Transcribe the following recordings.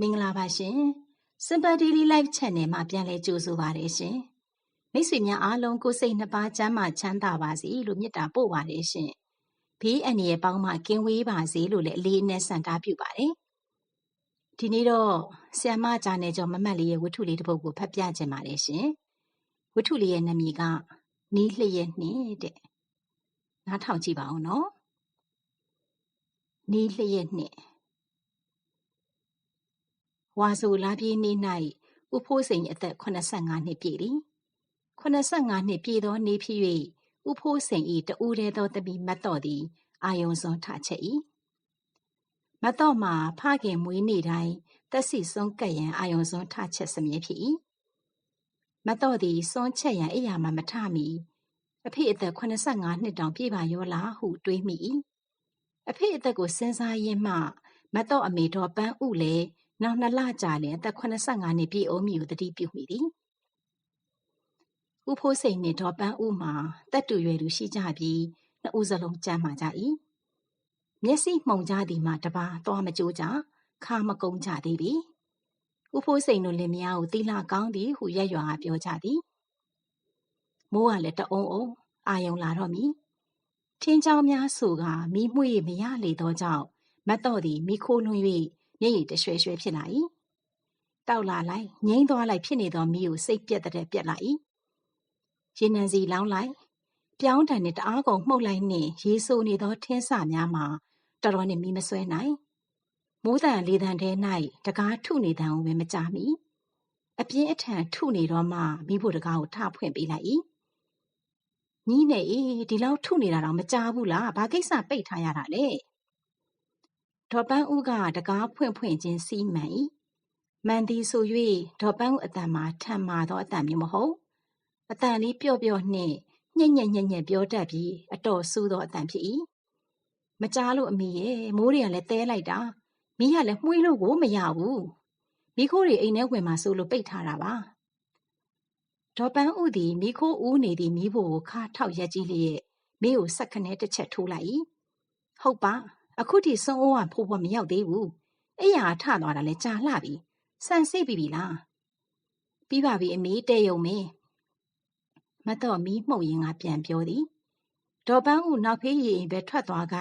မင်္ဂလာပါရှင် Simple Daily Life Channel မှာပြန်လည်ကြိုဆိုပါရရှင်မိတ်ဆွေများအားလုံးကိုယ်စိတ်နှစ်ပါးကျမ်းမာချမ်းသာပါစေလို့မေတ္တာပို့ပါတယ်ရှင်ဘေးအန္တရာယ်ပေါင်းမှကင်းဝေးပါစေလို့လည်းအလေးအနက်ဆန္ဒပြုပါတယ်ဒီနေ့တော့ဆီယမဂျာနယ်ကျော်မမတ်လေးရဲ့ဝတ္ထုလေးတစ်ပုဒ်ကိုဖတ်ပြခြင်းပါတယ်ရှင်ဝတ္ထုလေးရဲ့နာမည်ကနီးလျက်နှင့်တဲ့နားထောင်ကြည့်ပါဦးနော်နီးလျက်နှင့် ဝါဆိုလာပြေးနေ့၌ဦးဖိုးစိန်အသက်85နှစ်ပြည့်သည်85နှစ်ပြည့်သောနေ့ဖြစ်၍ဦးဖိုးစိန်၏တဦးတည်းသောတပီမတ်တော်သည် အာယုံစွန်ထချက်၏မတ်တော်မှာဖခင်မွေးနေ့တိုင်းတက်စီစွန်ကပ်ရန်အာယုံစွန်ထချက်စမြဲဖြစ်၏မတ်တော်သည်စွန်ချက်ရန်အိယာမှမထမီအဖေအသက်85နှစ်တောင်ပြည့်ပါရောလားဟုတွေးမိ၏အဖေအသက်ကိုစဉ်းစားရင်းမှမတ်တော်အမေတော်ပန်းဥလည်း နောက်နှစ်လကြာလျှင်အသက်85နှစ်ပြည့်အိုးမီကိုသတိပြုမိသည်။ဦးဖိုးစိန်နှင့်ဒေါ်ပန်းဦးမှာတက်တူရွယ်သူရှိကြပြီးနှစ်ဦးစလုံးကြမ်းမာကြ၏။မျက်စိမှုန်ကြသည်မှာတပါသွားမကြိုးကြခါမကုန်းကြသေးပြီ။ဦးဖိုးစိန်တို့လင်မယားကိုသီလကောင်းသည်ဟုရက်ရွာကပြောကြသည်။မိုးကလည်းတအုံအုံအာယုံလာတော့မည်။ထင်းချောင်းများဆိုကမီးမွေ့မရလေသောကြောင့်မတ်တော့သည်မိခိုးလွှင့် မျက်ရည်တရွှဲရွှဲဖြစ်လာ၏တောက်လာလိုက်ငိမ့်သွားလိုက်ဖြစ်နေသောမိကိုစိတ်ပြက်တဲ့ပြက်လာ၏ရေနံစီလောင်းလိုက်ပြောင်းတန်နှင့်တအားကုန်မှုတ်လိုက်နှင့်ရေဆိုးနေသောထင်းစများမှာတော်တော်နှင့်မိမဆွဲနိုင်မိုးတန်လေးတန်ထဲ၌တကားထုနေတန်ကိုပဲမကြမီအပြင်းအထန်ထုနေတော့မှမိဖို့တကားကိုထဖွင့်ပေးလိုက်၏ညီးနေအေးဒီလောက်ထုနေတာတော့မကြဘူးလားဘာကိစ္စပိတ်ထားရတာလဲ ဒေါ်ပန်းဦးကတကားဖွင့်ဖွင့်ချင်းစီးမှန်၏မှန်သည်ဆို၍ဒေါ်ပန်းဦးအတန်မှာထန်မာသောအတန်မျိုးမဟုတ်အတန်လေးပျော့ပျော့နှင့်ညက်ညက်ညက်ညက်ပြောတတ်ပြီးအတော်ဆူသောအတန်ဖြစ်၏မကြားလို့အမိရဲ့မိုးတွေကလည်းတဲလိုက်တာမိကလည်းမှုေးလို့ကိုမရဘူးမိခိုးတွေအိမ်ထဲဝင်มาဆိုလို့ပိတ်ထားတာပါဒေါ်ပန်းဦးသည်မိခိုးဦးနေသည့်မိဖို့ကိုခါထောက်ရက်ကြီးလျက်မိကိုဆက်ခနဲတစ်ချက်ထိုးလိုက်၏ဟုတ်ပါ အခုထိစွန်းအိုးကဖိုးဖွားမရောက်သေးဘူးအဲ့ရထသွားတာလဲကြာလှပြီဆန်စိတ်ပြီပြီလားပြီးပါပြီအမေတဲ့ယုံမေမတော့မီးမှုတ်ရင်ကပြန်ပြောသည်ဒေါ်ပန်းဦးနောက်ဖေးရီအိမ်ပဲထွက်သွားကြ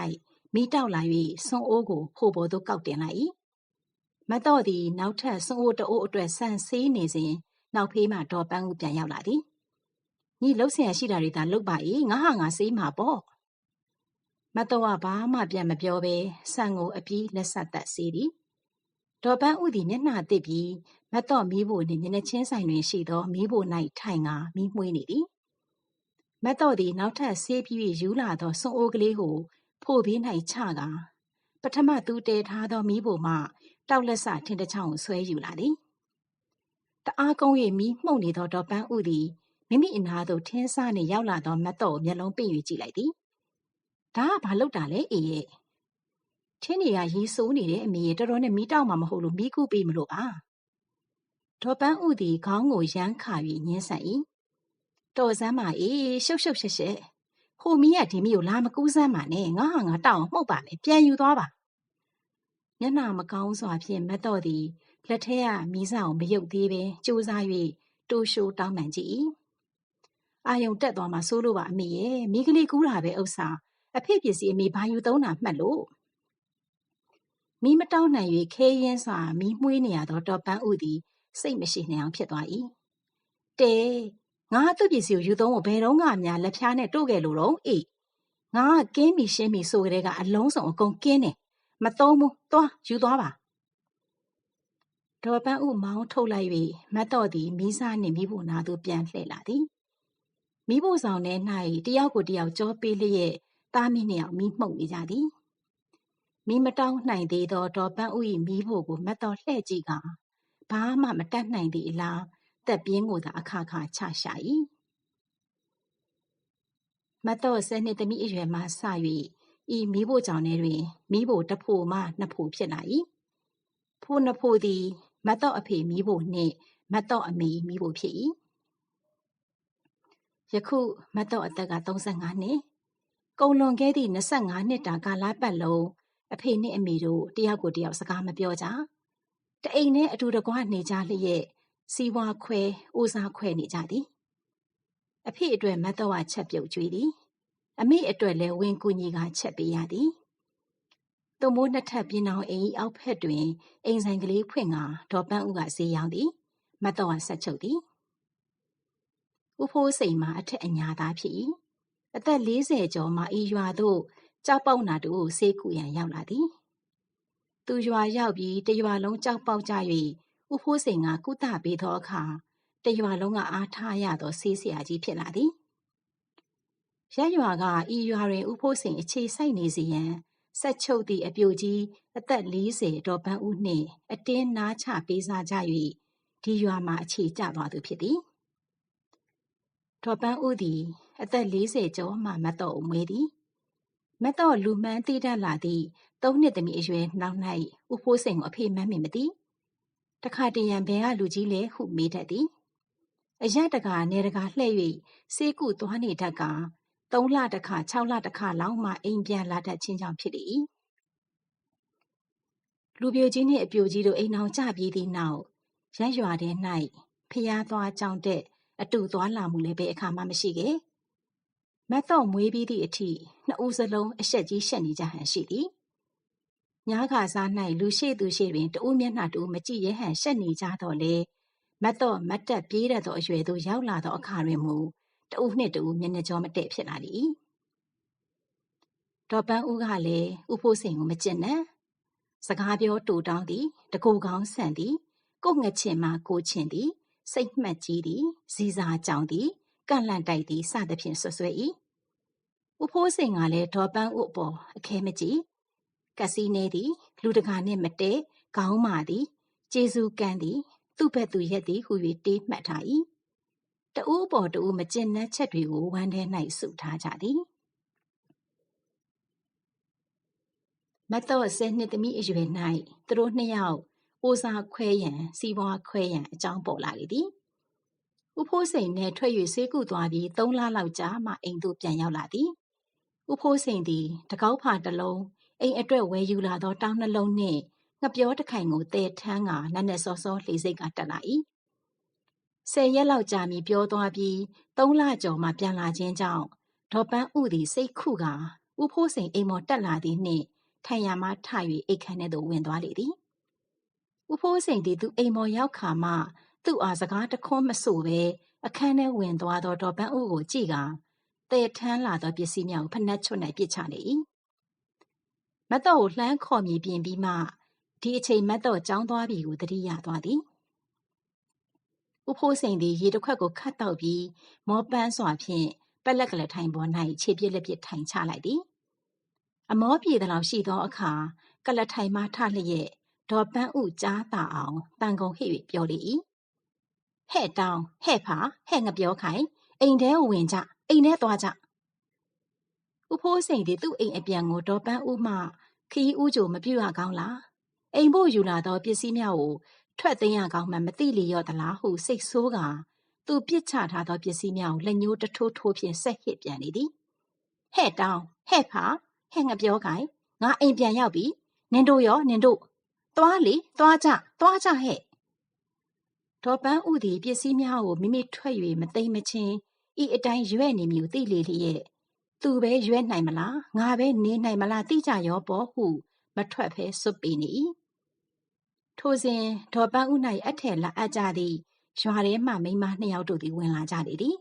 မီးတောက်လာ၍စွန်းအိုးကိုဖိုးပေါ်သို့ကောက်တင်လိုက်၏မတော့သည်နောက်ထပ်စွန်းအိုးတအိုးအတွက်ဆန်ဆေးနေစဉ်နောက်ဖေးမှဒေါ်ပန်းဦးပြန်ရောက်လာသည်ညီလှုပ်ဆင်ရရှိတာတွေသာလှုပ်ပါ၏ငါဟာငါဆေးမှာပေါ့ မတော်ကဘာမှပြန်မပြောဘဲဆန်ကိုအပြီးလက်ဆက်သက်စေသည်ဒေါ်ပန်းဥသည်မျက်နှာတစ်ပြီးမတော်မီးဖို့နှင့်မျက်နှာချင်းဆိုင်တွင်ရှိသောမီးဖို့၌ထိုင်ကမီးမွှေးနေသည်မတော်သည်နောက်ထပ်ဆေးပြီးယူလာသောစွန်အိုးကလေးကိုဖို့ဘေး၌ချကပထမသူတဲထားသောမီးဖို့မှတောက်လက်စထင်းတစ်ချောင်းကိုဆွဲယူလာသည်တအားကုန်း၍မီးမှုန်နေသောဒေါ်ပန်းဥသည်မိမိအနာသို့ထင်းစားနှင့်ရောက်လာသောမတ်တော်ကိုမျက်လုံးပိတ်၍ကြည့်လိုက်သည် ဒါကဘာလုပ်တာလဲအေးရဲ့ထင်းတွေကရေဆိုးနေတယ်အမေရဲ့တော်တော်နဲ့မီးတောက်မှမဟုတ်လို့မီးကူးပေးမလို့ပါဒေါ်ပန်းဥသည်ခေါင်းကိုရမ်းခါ၍ညင်းဆန်၏တော်စမ်းပါအေးရှုပ်ရှုပ်ရှက်ရှက်ဟိုမီးကဒီမီးကိုလာမကူးစမ်းပါနဲ့ငါဟာငါတောက်အောင်မှုတ်ပါမယ်ပြန်ယူသွားပါမျက်နှာမကောင်းစွာဖြင့်မတ်တော့သည်လက်ထဲကမီးစာကိုမယုတ်သေးပဲစူးစား၍တိုးရှိုးတောင်းပန်ကြည့်၏အာယုံတက်သွားမှဆိုးလို့ပါအမေရဲ့မိကလေးကူးတာပဲဥစ္စာ အဖေပစ္စည်းအမေဘာယူသုံးတာမှတ်လို့မီးမတောင်းနိုင်၍ခဲရင်းစွာမီးမွှေးနေရသောတော်ပန်းဥသည်စိတ်မရှိနိုင်အောင်ဖြစ်သွား၏တဲငါသူ့ပစ္စည်းကိုယူသုံးဖို့ဘယ်တော့မှများလက်ဖြားနဲ့တို့ခဲ့လို့တော့အေးငါကင်းမီရှင်းမီဆိုကြတဲ့ကအလုံးစုံအကုန်ကင်းတယ်မသုံးဘူးသွားယူသွားပါဒေါ်ပန်းဥမောင်းထုတ်လိုက်၍မတ်တော်သည်မိစားနှင့်မိဖို့နာသို့ပြန်လှည့်လာသည်မိဖို့ဆောင်ထဲ၌တယောက်ကိုတယောက်ကြောပေးလျက် သားမီးနှစ်ယောက်မီးမှုတ်နေကြသည်မီးမတောင်းနိုင်သေးသောဒေါ်ပန်းဥ၏မီးဖို့ကိုမတ်တော်လှဲ့ကြည့်ကဘာမှမတတ်နိုင်သည့်အလားတက်ပြင်းကိုသာအခါခါချရှာ၏မတ်တော်ဆယ်နှစ်သမီးအရွယ်မှစ၍ဤမီးဖို့ကြောင့်ထဲတွင်မီးဖို့တစ်ဖို့မှနှစ်ဖို့ဖြစ်လာ၏ဖိုးနှစ်ဖို့သည်မတ်တော်အဖေမီးဖို့နှင့်မတ်တော်အမေမီးဖို့ဖြစ်၏ယခုမတ်တော်အသက်က35နှစ် ကုန်လွန်ခဲ့သည့်25နှစ်တာကာလပတ်လုံးအဖေနှင့်အမေတို့တယောက်ကိုတယောက်စကားမပြောကြတအိမ်နဲ့အတူတကွနေကြလျက်စီးပွားခွဲအိုးစားခွဲနေကြသည်အဖေအတွက်မတ်တော်ဝချက်ပြုတ်ကြွေးသည်အမေအတွက်လည်းဝင်ကူညီကချက်ပေးရသည်သူမိုးနှစ်ထပ်ပြင်းအောင်အိမ်အောက်ဖက်တွင်အိမ်ဆိုင်ကလေးဖွင့်ကဒေါ်ပန်းဦးကဈေးရောင်းသည်မတ်တော်ဝဆက်ချုပ်သည်ဦးဖိုးစိန်မှာအထက်အညာသားဖြစ်၏ အသက်40ကျော်မှဤရွာသို့ကြောက်ပေါက်နာတူကိုဆေးကူရန်ရောက်လာသည်သူရွာရောက်ပြီးတရွာလုံးကြောက်ပေါက်ကြ၍ဦးဖိုးစိန်ကကုသပေးသောအခါတရွာလုံးကအားထားရသောဆေးဆရာကြီးဖြစ်လာသည်ရက်ရွာကဤရွာတွင်ဦးဖိုးစိန်အခြေစိုက်နေစီရန်ဆက်ချုပ်သည့်အပြိုကြီးအသက်40ဒေါ်ပန်းဦးနှင့်အတင်းနားချပေးစားကြ၍ဒီရွာမှာအခြေကျသွားသူဖြစ်သည်ဒေါ်ပန်းဦးသည် အသက်40ကျော်မှမတ်တော်မွေးသည်မတ်တော်လူမှန်းသိတတ်လာသည့်သုံးနှစ်သမီးအရွယ်နောက်၌ဦးဖိုးစိန်ကိုအဖေမှန်းမိမသည်တခါတရံဘယ်ကလူကြီးလဲဟုမေးတတ်သည်အရတကနေတကာလှဲ့၍စေးကုသွားနေတတ်က3လတခါ6လတခါလောက်မှအိမ်ပြန်လာတတ်ခြင်းကြောင့်ဖြစ်၏လူပြိုကြီးနှင့်အပြိုကြီးတို့အိမ်အောင်ကြပြီးသည့်နောက်ရက်ရွာထဲ၌ဖျားသွားကြောင်တဲ့အတူသွားလာမှုလည်းဘယ်အခါမှမရှိခဲ့ မတ်တော့မွေးပြီးသည့်အထိနှစ်ဦးစလုံးအဆက်ကြီးရှက်နေကြဟန်ရှိသည်ညားခါစား၌လူရှိသူရှိတွင်တဦးမျက်နှာတူမကြည့်ရဟန်ရှက်နေကြတော့လေမတ်တော့မတ်တက်ပြေးတတ်သောအရွယ်သို့ရောက်လာသောအခါတွင်မူတဦးနှင့်တဦးမျက်နှာကြောမတည့်ဖြစ်လာလေ၏ဒေါ်ပန်းဦးကလည်းဥဖိုးစိန်ကိုမကျင့်နဲ့စကားပြောတူတောင်းသည်တကူကောင်းဆန်သည်ကိုငှချင်မှကိုချင်သည်စိတ်မှတ်ကြီးသည်ဇီစာကြောင်သည် ကန့်လန့်တိုက်သည်စသဖြင့်ဆွဆွဲ၏ဥဖိုးစိန်ကလည်းဒေါ်ပန်းဦးအပေါ်အခဲမကြည့်ကစီနေသည် လူတကာနှင့်မတဲခေါင်းမာသည်ကျေစုကန်သည် သူ့ဘက်သူရက်သည်ဟု၍တေးမှတ်ထား၏တဦးပေါ်တဦးမကျင်နှက်ချက်တွေကိုဝမ်းထဲ၌စုထားကြသည်မတော်ဆယ်နှစ်သမီးအရွယ်၌သူတို့နှစ်ယောက်အိုစာခွဲရန်စီးပွားခွဲရန်အကြောင်းပေါ်လာလေသည် ဥဖိုးစိန်နှင့်ထွက်၍ဆေးကုသွားပြီးသုံးလလောက်ကြာမှအိမ်သို့ပြန်ရောက်လာသည်ဥဖိုးစိန်သည်တကောက်ဖာတစ်လုံးအိမ်အတွက်ဝယ်ယူလာသောတောင်းနှလုံးနှင့်ငပြောတခိုင်ကိုတဲထန်းကနက်နက်စောစောလှေစိတ်ကတက်လာ၏ဆယ်ရက်လောက်ကြာမီပြောသွားပြီးသုံးလကျော်မှပြန်လာခြင်းကြောင့်ဒေါ်ပန်းဥသည်စိတ်ခုကဥဖိုးစိန်အိမ်မော်တက်လာသည်နှင့်ထိုင်ရမှထ၍အိတ်ခမ်းထဲသို့ဝင်သွားလေသည်ဥဖိုးစိန်သည်သူအိမ်မော်ရောက်ခါမှ သူ့အားစကားတခွန်းမဆိုဘဲအခန်းထဲဝင်သွားသောဒေါ်ပန်းဥကိုကြည့်ကတဲထမ်းလာသောပစ္စည်းများကိုဖနှက်ချွတ်၌ပစ်ချလေ၏မတ်တော့ကိုလှမ်းခေါ်မြည်ပြင်ပြီးမှဒီအချိန်မတ်တော့ကြောင်းသွားပြီကိုတတိယသွားသည်ဥဖိုးစိန်သည်ရေတစ်ခွက်ကိုခတ်တော့ပြီးမောပန်းစွာဖြင့်ပက်လက်ကလေးထိုင်ပေါ်၌ခြေပြစ်လက်ပြစ်ထိုင်ချလိုက်သည်အမောပြေသလောက်ရှိသောအခါကလထိုင်မှထလျက်ဒေါ်ပန်းဥကြားတာအောင်တန်ကုန်ဟိ၍ပြောလေ၏ ဟဲ့တောင်းဟဲ့ဖာဟဲ့ငပြောခိုင်အိမ်ထဲကိုဝင်ကြအိမ်ထဲသွားကြဥဖိုးစိန်သည်သူ့အိမ်အပြန်ကိုဒေါ်ပန်းဥမှခီးဥကြိုမပြူရကောင်းလားအိမ်ဖို့ယူလာသောပစ္စည်းများကိုထွက်သိမ်းရကောင်းမှမသိလျော့သလားဟုစိတ်ဆိုးကသူပြစ်ချထားသောပစ္စည်းများကိုလက်ညှိုးတထိုးထိုးဖြင့်ဆက်ဟစ်ပြန်လေသည်ဟဲ့တောင်းဟဲ့ဖာဟဲ့ငပြောခိုင်ငါအိမ်ပြန်ရောက်ပြီနင်တို့ရောနင်တို့သွားလေသွားကြသွားကြဟဲ့ ဒေါ်ပန်းဥသည်ပစ္စည်းများကိုမိမိထွက်၍မသိမချင်းဤအတိုင်းရွဲ့နေမည်သိလေလျက်သူပဲရွဲ့နိုင်မလားငါပဲနေနိုင်မလားသိကြရောပေါ့ဟုမထွက်ဖဲစွပ်ပေနေ၏ထိုစဉ်ဒေါ်ပန်းဥ၌အထက်လာအပ်ကြသည့်ရွာထဲမှမိန်းမနှစ်ယောက်တို့သည်ဝင်လာကြလေသည်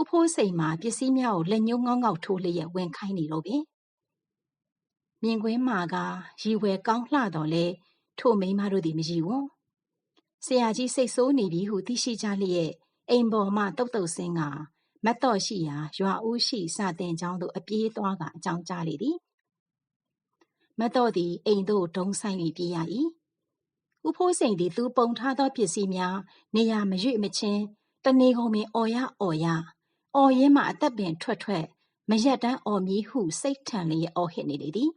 ဥဖိုးစိန်မှာပစ္စည်းများကိုလက်ညှိုးငေါငေါထိုးလျက်ဝင်ခိုင်းနေလို့ပင်မြင်ကွင်းမှာကရီဝယ်ကောင်းလှတော်လဲထိုမိန်းမတို့သည်မရည်ဝွန် ဆရာကြီးစိတ်ဆိုးနေပြီဟုသိရှိကြလျက်အိမ်ပေါ်မှတုတ်တုတ်ဆင်းကမတ်တော်ရှိရာရွာဦးရှိစာတင်ကျောင်းသို့အပြေးသွားကအကြောင်းကြားလေသည်မတ်တော်သည်အိမ်သို့ဒုံဆိုင်၍ပြေးရ၏ဥဖိုးစိန်သည်သူပုံထားသောပစ္စည်းများနေရာမရွေ့မချင်းတနေကုန်ပင်အော်ရအော်ရအော်ရင်းမှအသက်ပင်ထွက်ထွက်မရက်တမ်းအော်မည်ဟုစိတ်ထန်လျက်အော်ဟစ်နေလေသည်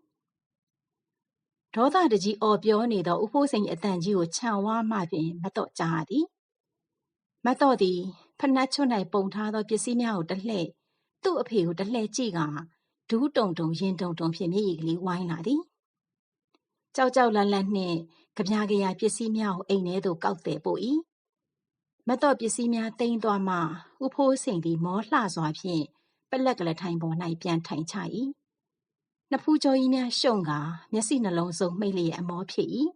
ဒေါသတကြီးအော်ပြောနေသောဥဖိုးစိန်အတန်ကြီးကိုခြံဝါမှပင်မတော့ကြားသည်မတော့သည်ဖနက်ချွတ်၌ပုံထားသောပစ္စည်းများကိုတလှဲ့သူ့အဖေကိုတလှဲ့ကြည့်ကဒူးတုံတုံရင်တုံတုံဖြင့်မျက်ရည်ကလေးဝိုင်းလာသည်ကြောက်ကြောက်လန့်လန့်နှင့်ကြပြားကြရာပစ္စည်းများကိုအိမ်ထဲသို့ကောက်တယ်ပို့၏မတ်တော့ပစ္စည်းများတိမ်သွားမှဥဖိုးစိန်သည်မောလှစွာဖြင့်ပလက်ကလေးထိုင်ပေါ်၌ပြန်ထိုင်ချ၏ နှစ်ဖူးကြောကြီးများရှုံကမျက်စိနှလုံးစုံမိတ်လျက်အမောဖြစ်၏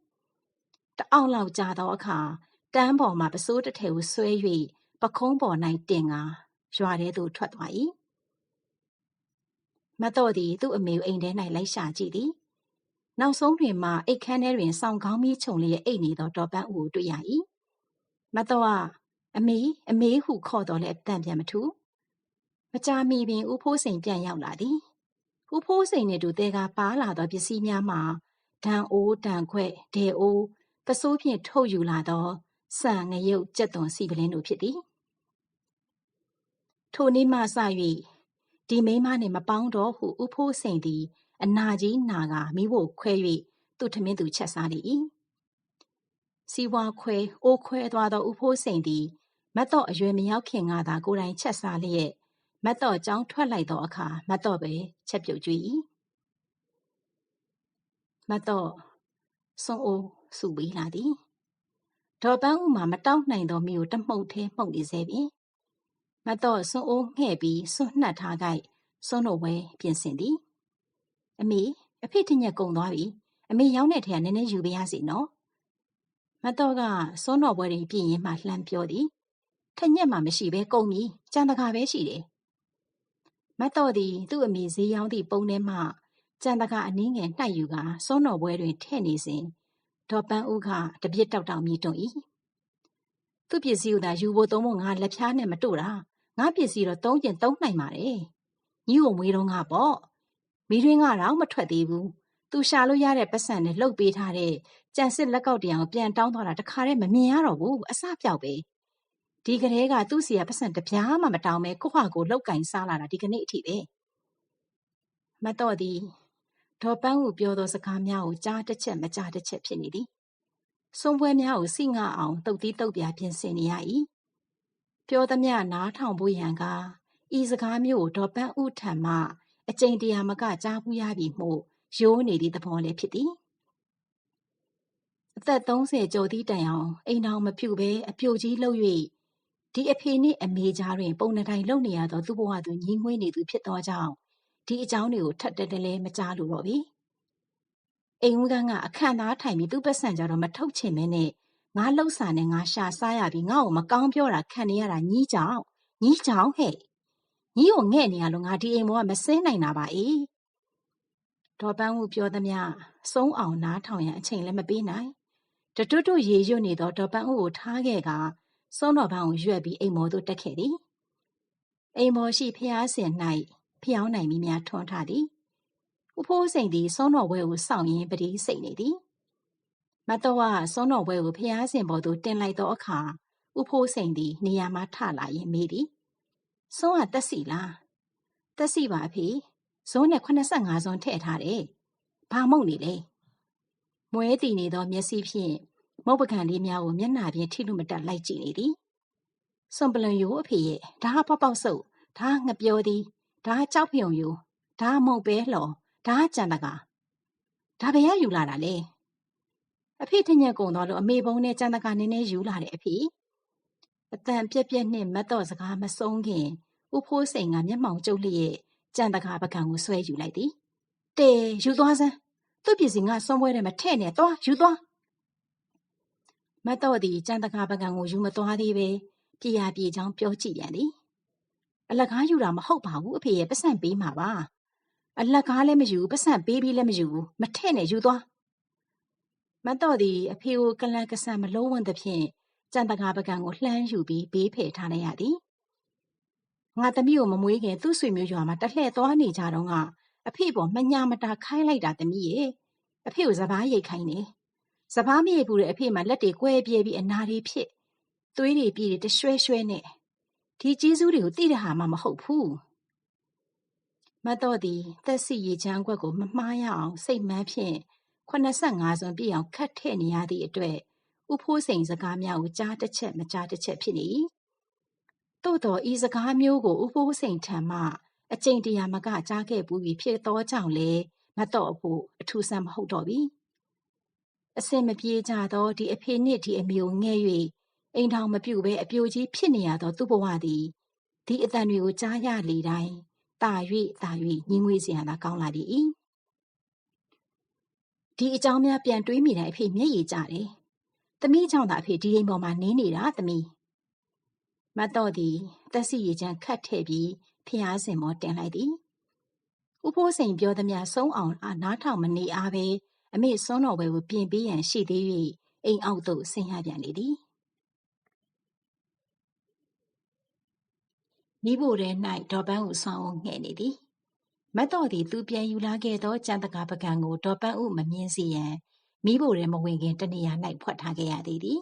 တအောင်လောက်ကြာသောအခါတန်းပေါ်မှပစိုးတစ်ထည်ကိုဆွဲ၍ပခုံးပေါ်၌တင်ကာရွာထဲသို့ထွက်သွား၏မတ်တော့သည်သူ့အမေကိုအိမ်ထဲ၌လိုက်ရှာကြည့်သည်နောက်ဆုံးတွင်မှအိတ်ခမ်းထဲတွင်စောင်ကောင်းမီးခြုံလျက်အိတ်နေသောဒေါ်ပန်းဦးကိုတွေ့ရ၏မတ်တော့ကအမေအမေဟုခေါ်တော်လဲအတန်ပြန်မထူမကြာမီပင်ဦးဖိုးစိန်ပြန်ရောက်လာသည် ဦးဖိုးစိန်နှင့်တူတဲကပါလာသောပစ္စည်းများမှာဒံအိုးတံခွဲ့ဒေအိုးပစိုးဖြင့်ထုတ်ယူလာသောဆန်ငရုတ်ကြက်သွန်စီပလင်းတို့ဖြစ်သည်ထိုနေ့မှစ၍ဒီမိန်းမနှင့်မပေါင်းတော့ဟုဦးဖိုးစိန်သည် အနာကြီးနာကမိဖို့ခွဲ၍သူ့ထမင်းသူချက်စားလေ၏စီဝါခွဲအိုးခွဲသွားသောဦးဖိုးစိန်သည်မတ်တော့အရွယ်မရောက်ခင်ကသာကိုယ်တိုင်ချက်စားလျက် မတ်တော့ကြောင်းထွက်လိုက်သောအခါမတ်တော့ပဲချက်ပြုတ်ကြွ၏မတ်တော့စွန်အိုးစုပေးလာသည်ဒေါ်ပန်းဦးမှာမတောက်နိုင်သောမိကိုတမှုတ်သေးမှုတ်နေစေပင်မတ်တော့စွန်အိုးငှဲ့ပြီးစွန့်နှက်ထားကြစွန့်တို့ဝဲပြင်ဆင်သည်အမေအဖေတညက်ကုံသွားပြီအမေရောက်တဲ့ထဲကနည်းနည်းယူပေးရစီနော်မတော့ကစွန်းတော်ပွဲတွေပြင်ရင်မှလှမ်းပြောသည်ထညက်မှမရှိပဲကုံပြီကြံတကာပဲရှိတယ် မတော့သည်သူ့အမိဈေးရောင်းသည့်ပုံထဲမှကြံတကာအနည်းငယ်နှိုက်ယူကစွန်းတော်ပွဲတွင်ထဲ့နေစဉ်ဒေါ်ပန်းဦးကတပြစ်တောက်တောက်မြည်တွန်း၏သူ့ပစ္စည်းကိုသာယူဖို့သုံးဖို့ငါလက်ဖြားနဲ့မတို့တာငါပစ္စည်းတော့သုံးကျင်သုံးနိုင်ပါတယ်ညီကိုမွေးတော့ငါပေါ့မိတွင်းကတော့မထွက်သေးဘူးသူရှာလို့ရတဲ့ပတ်စံနဲ့လှုပ်ပေးထားတဲ့ကြံစစ်လက်ကောက်တရားကိုပြန်တောင်းသွားတာတခါတည်းမမြင်ရတော့ဘူးအစပြောက်ပဲ ဒီကလေးကသူ့စီကပတ်စံတပြားမှမတောင်းပဲကိုဟာကိုလှုပ်ကင်စားလာတာဒီကနေ့အထိပဲမတော့သည်ဒေါ်ပန်းကိုပြောသောစကားများကိုကြားတစ်ချက်မကြားတစ်ချက်ဖြစ်နေသည်ဆုံးပွဲများကိုစိငါအောင်တုတ်တီးတုတ်ပြပြင်ဆင်နေရ၏ပြောသမျှနားထောင်ဖို့ရန်ကဤစကားမျိုးကိုဒေါ်ပန်းဥထံမှအကျိန်တရာမကကြားဘူးရပြီမို့ရိုးနေသည့်သဘောလည်းဖြစ်သည်အသက်30ကျော်သည့်တိုင်အောင်အိမ်တော်မဖြူဘဲအပြိုကြီးလှုပ်၍ ဒီအဖေနှင့်အမေကြားတွင် ပုံနှတိုင်းလုံနေရသောသူ့ဘဝသူညီငွေ့နေသူဖြစ်သောကြောင့်ဒီအကြောင်းတွေကိုထပ်တက်တလဲမကြားလို့တော့ပြီအိမ်ဦးကငါအခန့်သားထိုင်ပြီးသူ့ပတ်စံကြတော့မထုတ်ချင်မဲနဲ့ငါလှုပ်စာနဲ့ငါရှာစားရပြီးငါ့ကိုမကောင်းပြောတာခံနေရတာညီးကြောင်ညီးကြောင်ဟဲ့ညီးကိုငဲ့နေရလို့ငါဒီအိမ်ဘောကမစဲနိုင်တာပါအေးဒေါ်ပန်းဦးပြောသမျှစုံးအောင်နားထောင်ရန်အချိန်လည်းမပေးနိုင်တတွတ်တွတ်ရေရွတ်နေသောဒေါ်ပန်းဦးကိုထားခဲ့က စုံးတော်ပန်းကိုရွက်ပြီးအိမ်မော်သို့တက်ခဲ့သည်အိမ်မော်ရှိဖျားစင်၌ဖျောင်းနိုင်မိများထွန်းထားသည်ဥဖိုးစိန်သည်စုံးတော်ဝဲကိုစောင့်ရင်းပတိစိတ်နေသည်မတော်ဝစုံးတော်ဝဲကိုဖျားစင်ပေါ်သို့တင်လိုက်သောအခါဥဖိုးစိန်သည်နေရာမှထလာရင်မေးသည်စုံးကတက်စီလားတက်စီပါဖေဇုံးနဲ့85ဇုံးထည့်ထားတယ်။ဘာမုတ်နေလဲ။မွဲတည်နေသောမျက်စိဖြင့် မုတ်ပကံလေးများကိုမျက်နှာပြင်ထိလူမတက်လိုက်ကြည့်နေသည်။စွန်ပလွန်ယိုအဖေရဲ့ဒါပေါက်ပေါက်ဆုပ်ဒါငပြောသည်ဒါကြောက်ဖြုံယိုဒါမုတ်ပဲလှော်ဒါကြံတကာဒါဘယ်ရယူလာတာလဲအဖေထညက်ကုန်တော့လို့အမေဘုံနဲ့ကြံတကာနည်းနည်းယူလာတယ်အဖေအတန်ပြက်ပြက်နဲ့မတ်တော့စကားမဆုံးခင်ဥဖိုးစိန်ကမျက်မှောင်ကျုပ်လျက်ကြံတကာပကံကိုဆွဲယူလိုက်သည်တဲယူသွားစမ်းသူ့ပစ္စည်းငါစွန်ပွဲထဲမှာထဲ့နေသွားယူသွား မတ်တော့သည်ကြံတကာပကံကိုယူမသွားသေးပဲပြေရပြေချောင်းပြောကြည့်ပြန်သည်အလကားယူတာမဟုတ်ပါဘူးအဖေရဲ့ပတ်စံပေးမှာပါအလကားလည်းမယူပတ်စံပေးပြီးလည်းမယူမထဲ့နဲ့ယူသွားမတ်တော့သည်အဖေကိုကလန်ကဆန်မလုံးဝန်းသဖြင့်ကြံတကာပကံကိုလှမ်းယူပြီးဘေးဖယ်ထားလိုက်ရသည်ငါသမီးကိုမမွေးခင်သူ့ဆွေမျိုးရွာမှာတလှည့်သွားနေကြတော့ကအဖေပေါ်မညာမတာခိုင်းလိုက်တာသမီးရဲ့အဖေကိုစပားရိတ်ခိုင်းတယ် စပားမရိတ်ဘူးတဲ့အဖေမှာလက်တွေကွဲပြဲပြီးအနာတွေဖြစ်သွေးတွေပြေးတွေတရွှဲရွှဲနဲ့ဒီကျေးဇူးတွေကိုသိတဲ့ဟာမှမဟုတ်ဘူးမတော်သည်သက်စီရေချမ်းကွက်ကိုမမှားရအောင်စိတ်မှန်းဖြင့်85စွန်ပြည့်အောင်ခတ်ထည့်နေရသည့်အတွက်ဥဖိုးစိန်စကားများကိုကြားတစ်ချက်မကြားတစ်ချက်ဖြစ်နေ၏သို့သောဤစကားမျိုးကိုဥဖိုးစိန်ထံမှအကျင့်တရားမကကြားခဲ့ပူပြီးဖြစ်သောကြောင့်လေမတော့ဖို့အထူးဆန်းမဟုတ်တော့ပြီ အစင်မပြေကြသောဒီအဖေနှင့်ဒီအမေကိုငဲ့၍အိမ်ထောင်မပြုတ်ဘဲအပြိုကြီးဖြစ်နေရသောသူ့ဘဝသည်ဒီအတန်တွေကိုကြားရလေတိုင်းတာ၍တာ၍ညင်ငွေစရာသာကောင်းလာလေ၏ဒီအကြောင်းများပြန်တွေးမိတိုင်းအဖေမျက်ရည်ကျတယ်။သမီးကြောင့်သာအဖေဒီအိမ်ပေါ်မှာနင်းနေတာသမီး။မတ်တော့သည်သက်စီရည်ချမ်းခတ်ထည့်ပြီးဖျားစင်မောတင်လိုက်သည်။ဦးဖိုးစိန်ပြောသမျှဆုံးအောင်အနားထောင်မနေအားပဲ အမေစွန်းတော်ဝဲကိုပြင်ပေးရန်ရှိသေး၍အိမ်အောက်သို့ဆင်းရပြန်လေသည်။မိဖို့ထဲ၌ဒေါ်ပန်းကိုဆောင်းငှဲ့နေသည်။မတ်တော့သည်သူပြန်ယူလာခဲ့သောကျန်တကာပကံကိုဒေါ်ပန်းဥမမြင်စေရန်မိဖို့ရဲမဝင်ခင်တနေရာ၌ဖွက်ထားခဲ့ရသည်သည်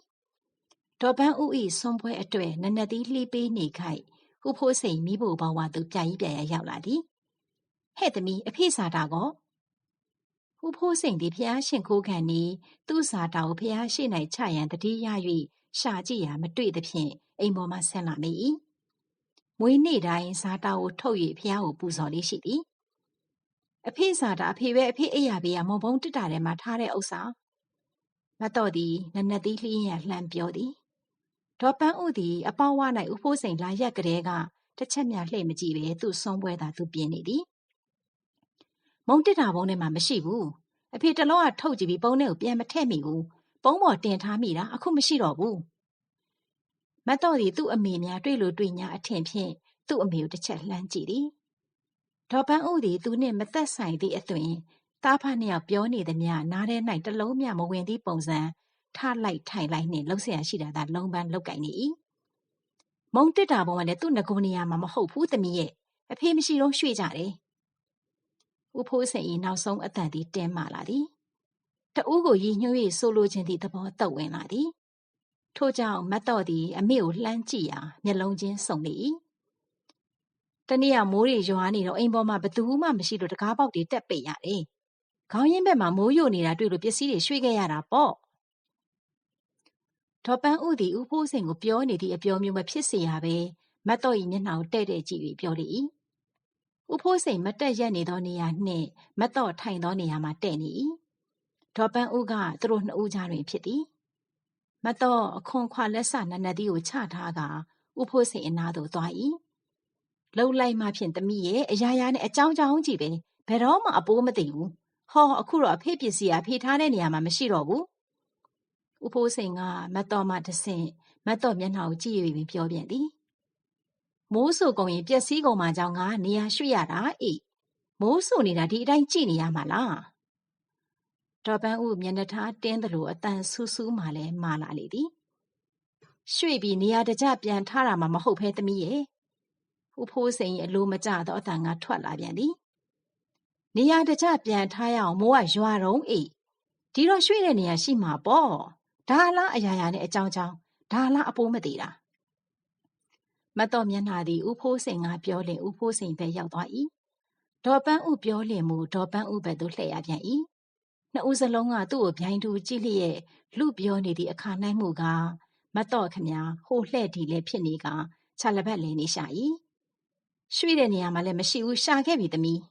ဒေါ်ပန်းဥ၏ဆွန်ပွဲအတွေ့နနသည်လှီးပေးနေခိုက်ဟုဖိုးစိန်မိဖို့ဘဝသူပြာကြီးပြာရရောက်လာသည်ဟဲ့သမီးအဖေစာတာကော ဟုဖိုးစိန်သည်ဖျားရှင်ခိုးခံနေသူ့စာတာကိုဖျားရှိ၌ချရန်တတိယ၍ရှာကြည့်ရာမတွေ့သဖြင့်အိမ်ပေါ်မှဆင်းလာမိ၏မွေးနေ့တိုင်းဇာတာကိုထုတ်၍ဖျားကိုပူဇော်လေးရှိသည်အဖေစာတာအဖေပဲအဖေအိယာဘေးကမုံဘုံတစ်တာထဲမှာထားတဲ့ဥစ္စာမတော့သည်နနက်သီးလျင်းရလှမ်းပြောသည်ဒေါ်ပန်းဥသည်အပေါဝ၌ဥဖိုးစိန်လာရက်ကလေးကတစ်ချက်များလှည့်မကြည့်ပဲသူ့ဆုံးပွဲသာသူပြင်းနေသည် မုံတစ်တာဘုံထဲမှာမရှိဘူးအဖေတလုံးကထုတ်ကြည့်ပြီးပုံထဲကိုပြန်မထည့်မိဘူးပုံပေါ်တင်ထားမိတာအခုမရှိတော့ဘူးမတ်တော့သည်သူ့အမေများတွေ့လို့တွေ့ညာအထင်ဖြင့်သူ့အမေကိုတစ်ချက်လှမ်းကြည့်သည်ဒေါ်ပန်းဥသည်သူနှင့်မသက်ဆိုင်သည့်အသွင်သားဖနှစ်ယောက်ပြောနေသည်များနားထဲ၌တလုံးမျှမဝင်သည့်ပုံစံထလိုက်ထိုင်လိုက်နှင့်လှုပ်ရှားရှိတာသာလုံးပန်းလောက်ကင်နေ၏မုံတစ်တာဘုံကလည်းသူ့ငကုံနေရာမှာမဟုတ်ဘူးသမီးရဲ့အဖေမရှိတော့ရွှေ့ကြတယ် ဦးဖိုးစိန်၏နောက်ဆုံးအတန်သည်တင်းမာလာသည်တဦးကိုရည်ညွှန်း၍ဆိုလိုခြင်းသည့်သဘောသက်ဝင်လာသည်ထို့ကြောင့်မတ်တော့သည် အမေကိုလှမ်းကြည့်ရာမျက်လုံးချင်းစုံလေ၏တနေ့ကမိုးတွေရွာနေတော့အိမ်ပေါ်မှာဘသူမှမရှိလို့တကားပေါက်တွေတက်ပိတ်ရတယ်။ခေါင်းရင်းဘက်မှာမိုးယိုနေတာတွေ့လို့ပစ္စည်းတွေရွှေ့ခဲ့ရတာပေါ့။ဒေါ်ပန်းဥသည်ဥဖိုးစိန်ကိုပြောနေသည့်အပြောမျိုးမဖြစ်စေရပဲမတ်တော့ဤမျက်နှာကိုတဲ့တဲ့ကြည့်ပြီးပြောလေ၏။ ဥဖိုးစိန်မတက်ရက်နေသောနေရာနှင့်မတ်တော့ထိုင်သောနေရာမှာတဲ့နေ၏။ဒေါ်ပန်းဥကသူတို့နှစ်ဦးကြားတွင်ဖြစ်သည်။မတ်တော့အခွန်ခွာလက်ဆနနသီးကိုချထားကဥဖိုးစိန်အနားသို့သွား၏လှုပ်လိုက်မှဖြင့်သမီးရဲ့အရာရာနဲ့အကြောင်းကြောင်းကြည့်ပဲဘယ်တော့မှအပိုးမသိဘူးဟောအခုတော့အဖေပစ္စည်းအဖေထားတဲ့နေရာမှာမရှိတော့ဘူးဥဖိုးစိန်ကမတ်တော်မှတဆင့်မတ်တော်မျက်နှာကိုကြည့်၍ပြောပြန်သည် မိုးဆူကုန်ရင်ပျက်စီးကုန်မှကြောင့်ငါနေရာရွှေ့ရတာအေးမိုးဆူနေတာဒီအတိုင်းကြည့်နေရမှာလားတော်ပန်းဦးမျက်နှာထားတင်းတယ်လို့အတန်ဆူဆူမှလည်းမာလာလေသည်ရွှေ့ပြီးနေရာတကျပြန်ထားတာမှမဟုတ်ဖဲသမီးရဲ့ဦးဖိုးစိန်အလိုမကျသောအတန်ကထွက်လာပြန်သည်နေရာတကျပြန်ထားရအောင်မိုးကရွာတော့အေးဒီတော့ရွှေ့တဲ့နေရာရှိမှာပေါ့ဒါလားအရာရာနဲ့အကြောင်းကြောင်းဒါလားအပိုးမသေးတာ မတ်တော်မျက်နှာသည်ဦးဖိုးစိန်ကပြောလင်ဦးဖိုးစိန်ပဲရောက်သွား၏ဒေါ်ပန်းဥပြောလင်မူဒေါ်ပန်းဥဘက်သို့လှည့်ရပြန်၏နှစ်ဦးစလုံးကသူ့ကိုဗျိုင်းတူကြည့်လျက်လူပြောနေသည့်အခါနိုင်မှုကမတ်တော်ခမညာဟိုလှဲ့ဒီလဲဖြစ်နေကခြာလဘက်လဲနေရှာ၏ရွှေ့တဲ့နေရာမှာလည်းမရှိဘူးရှာခဲ့ပြီသမီး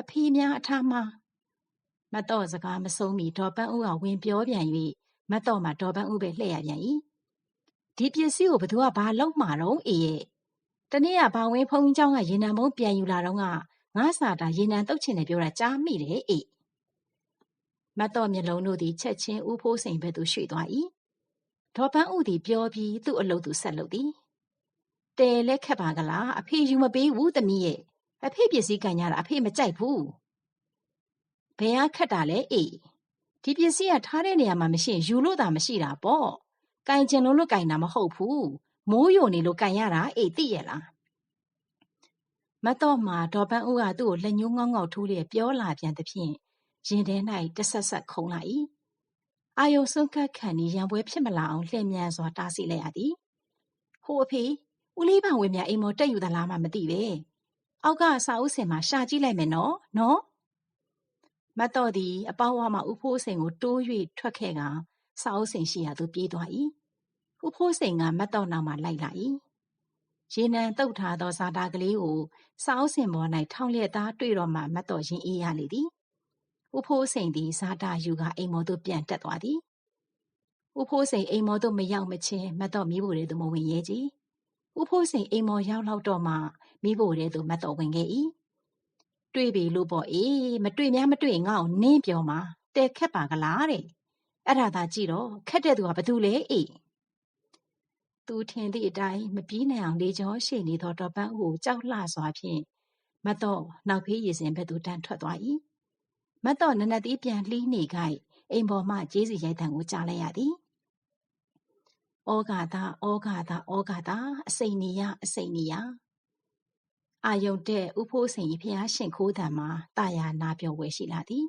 အဖေများအထားမှာမတော့စကားမဆုံးမီဒေါ်ပန်းဦးကဝင်ပြောပြန်၍မတော့မှဒေါ်ပန်းဦးပဲလှည့်ရပြန်၏ ဒီပစ္စည်းကိုဘသူကဘာလောက်မှာတော့အေးရဲ့တနေ့ကဘာဝင်းဖုံးเจ้าကရေနံမုံပြန်ယူလာတော့ကငါစာတာရေနံတုတ်ချင်တယ်ပြောတာကြားမိတယ်အေးမတော့မျက်လုံးတို့သည်ချက်ချင်းဦးဖိုးစိန်ဘက်သို့ရွှေ့သွား၏ဒေါ်ပန်းဦးသည်ပြောပြီးသူ့အလုပ်သူဆက်လုပ်သည်တဲလဲခက်ပါကလားအဖေယူမပေးဘူးသမီးရဲ့အဖေပစ္စည်းကန်ရတာအဖေမကြိုက်ဘူးဘယ်ကခက်တာလဲအေးဒီပစ္စည်းကထားတဲ့နေရာမှာမရှိရင်ယူလို့သာမရှိတာပေါ့ ကင်ကျင်လို့လို့ကင်တာမဟုတ်ဘူးမိုးယိုနေလို့ကင်ရတာအေးသိရလားမတော့မှာဒေါ်ပန်းဦးကသူ့ကိုလက်ညှိုးငေါငေါထိုးလျက်ပြောလာပြန်သဖြင့်ရင်ထဲ၌တဆက်ဆက်ခုန်လာ၏အာယုံစွန့်ကပ်ခံနေရံပွဲဖြစ်မလာအောင်လှည့်မြန်စွာတားဆီးလိုက်ရသည်ဟိုအဖေဦးလေးပါဝင်များအိမ်မော်တက်ယူသလားမှမသိပဲအောက်ကစာအုပ်စင်မှာရှာကြည့်လိုက်မယ်နော်နော်မတ်တော်သည်အပေါဝါမှဥဖိုးစိန်ကိုတိုး၍ထွက်ခဲ့ကစာအုပ်စင်ရှိရာသို့ပြေးသွား၏ ဥဖိုးစိန်က မတ်တော်နောက်မှ လိုက်လာ၏ရေနံတုတ်ထားသော ဇာတာကလေးကို စာအုပ်စင်ပေါ်၌ထောင်လျက်သားတွေ့တော့မှ မတ်တော်ရင်အေးရလေသည်ဦးဖိုးစိန်သည် ဇာတာယူကာ အိမ်မော်သို့ ပြန်တက်သွားသည်။ဦးဖိုးစိန် အိမ်မော်သို့ မရောက်မချင်း မတ်တော့ မီးဖိုထဲသို့ မဝင်ရဲကြ။ဦးဖိုးစိန် အိမ်မော်ရောက်လောက်တော့မှ မီးဖိုထဲသို့ မတ်တော့ဝင်ခဲ့၏။တွေ့ပြီလို့ပေါ့အေး မတွေ့များမတွေ့ ငါ့ကို နင်းပြောမှာတဲခက်ပါကလားတဲ့။အဲ့ဒါသာကြည့်တော့ခက်တဲ့သူကဘသူလဲအေး။ သူထင်သည့်အတိုင်း မပြေးနိုင်အောင် လေကြောရှိနေသောတော်ပန်းဦးကို ကြောက်လှစွာဖြင့်မတ်တော့ နောက်ဖေးရည်စင်ဘက်သို့ တန်းထွက်သွား၏မတ်တော့နနသီး ပြန်လှီးနေခိုက် အိမ်ပေါ်မှကျေးစီရိုက်တံကို ကြားလိုက်ရသည် ဩဃာတာဩဃာတာဩဃာတာအစိမ့်နေရ အစိမ့်နေရ အာယုန်တဲ့ဥဖိုးစိန်ဖျားရှင်ခိုးတံမှာတာယာနာပြောဝဲရှိလာသည်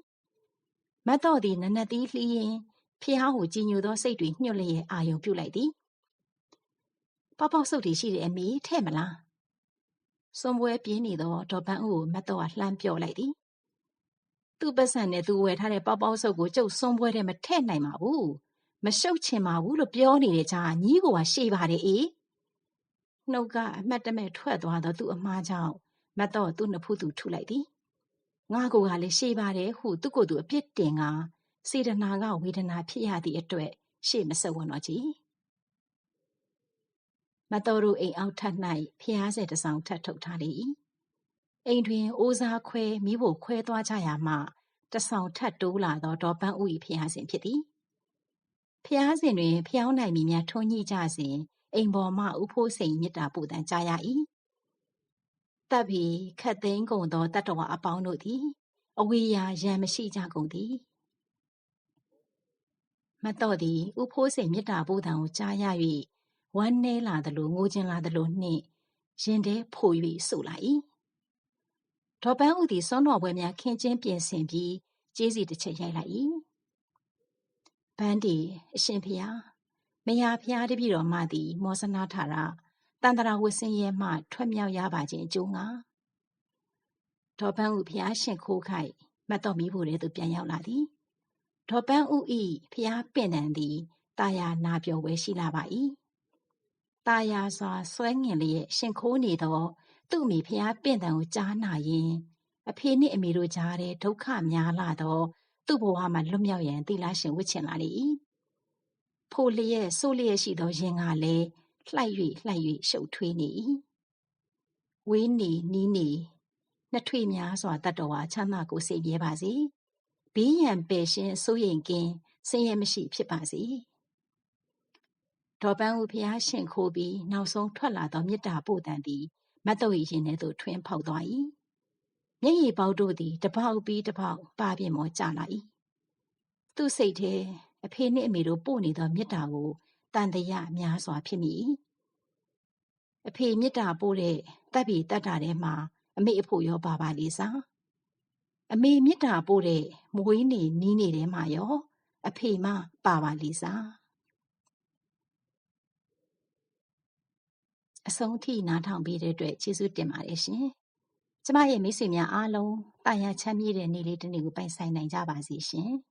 မတ်တော့သည်နနသီးလှီးရင်ဖျားကို ကြည်ညိုသောစိတ်တွေညှွတ်လျက် အာယုန်ပြုတ်လိုက်သည် ပေါပေါဆုပ်တွေရှိတယ်အမေထဲ့မလားစွန်ပွဲပြင်းနေသောဒေါ်ပန်းဦးကိုမတ်တော့လှမ်းပြော့လိုက်သည်သူ့ပတ်စံနဲ့သူဝယ်ထားတဲ့ပေါပေါဆုပ်ကိုကျုပ်စွန်ပွဲထဲမထည့်နိုင်ပါဘူးမရှုပ်ချင်ပါဘူးလို့ပြောနေတဲ့ကြားညီးကိုကရှေ့ပါတယ်အေးနှုတ်ကအမှတ်တမဲ့ထွက်သွားတော့သူ့အမားကြောင့်မတ်တော့သူ့နှစ်ဖူးသူထုလိုက်သည်ငါကိုကလည်းရှေ့ပါတယ်ဟုသူ့ကိုယ်သူအပြစ်တင်ကစေတနာကဝေဒနာဖြစ်ရသည့်အတွက်ရှေ့မဆက်ဝန်တော့ကြည် မတော်တို့အိမ်အောက်ထပ်၌ဖျားဆဲတဆောင်ထပ်ထုတ်ထားလေ၏အိမ်တွင်အိုးစားခွဲမိဖို့ခွဲသွားကြရမှတဆောင်ထပ်တိုးလာသောဒေါ်ပန်းဦး၏ဖျားစဉ်ဖြစ်သည်ဖျားစဉ်တွင်ဖျောင်းနိုင်မိများထွန်းညှိကြစဉ်အိမ်ပေါ်မှဥဖိုးစိန်မြစ်တာပို့တန်ကြားရ၏တပ်ပြီးခတ်သိမ်းကုန်သောတတ္တဝအပေါင်းတို့သည်အဝေးရာရန်မရှိကြကုန်သည်မတော်သည်ဥဖိုးစိန်မြစ်တာပို့တန်ကိုကြားရ၍ ဝမ်းနည်းလာသလိုငိုချင်လာသလိုနှင့်ရင်ထဲဖို၍ဆိုလာ၏ဒေါ်ပန်းဦးသည်စွန်းတော်ပွဲများခင်းကျင်းပြင်ဆင်ပြီးကျေးစီတစ်ချက်ရိုက်လိုက်၏ဘန်းဒီအရှင်ဖျားမယားဖျားတပြီတော်မှသည် မောစနာထာရတန်တရာဝဆင်းရဲမှ ထွက်မြောက်ရပါခြင်းအကျိုးငါဒေါ်ပန်းဦးဖျားရှင်ခိုးခိုက်မတ်တော်မီးဖို့တဲ့သူပြန်ရောက်လာသည်ဒေါ်ပန်းဦးဤဖျားပင့်တန်သည်တာယာနာပြောဝဲရှိလာပါ၏ ตาယာစွာဆွဲငင်လျက်ရှင်ခိုးနေသော သူ့မိဖုရားပင့်တံကိုကြားနာရင်အဖေနှင့်အမေတို့ကြားတဲ့ဒုက္ခများလာသော သူ့ဘဝမှာလွတ်မြောက်ရန်သီလရှင်ဝတ်ချင်လာလေ၏ဖိုလျက်ဆိုးလျက်ရှိသောရင်ကလည်းလှိုက်၍လှိုက်၍ရှုပ်ထွေးနေ၏ဝေးနေနီးနေနှစ်ထွေများစွာတတ်တော်ဝါချမ်းသာကိုစိတ်ပြဲပါစေဘေးရန်ပယ်ရှင်းစိုးရိမ်ကင်းဆင်းရဲမရှိဖြစ်ပါစေ ဒေါ်ပန်းဦးဖျားရှင်ခိုးပြီးနောက်ဆုံးထွက်လာသောမေတ္တာပို့တန်သည်မတ်တုပ်၏ရင်ထဲသို့ထွင်းဖောက်သွား၏မျက်ရည်ပေါက်တို့သည်တပေါက်ပြီးတပေါက်ပါပြင်းမောကျလာ၏သူ့စိတ်ထဲအဖေနှင့်အမေတို့ပို့နေသောမေတ္တာကိုတန်တရာများစွာဖြစ်မိ၏အဖေမေတ္တာပို့တဲ့တပ်ပြီးတတ်တာထဲမှာအမေအဖို့ရောပါပါလေးစားအမေမေတ္တာပို့တဲ့မွေးနေနီးနေထဲမှာရော အဖေမပါပါလေးစား အဆုံးထိနားထောင်ပေးတဲ့အတွက်ကျေးဇူးတင်ပါတယ်ရှင်။ကျမရဲ့မိတ်ဆွေများအားလုံးတာယာချမ်းမြေ့တဲ့နေ့လေးတစ်နေ့ကိုပိုင်ဆိုင်နိုင်ကြပါစေရှင်။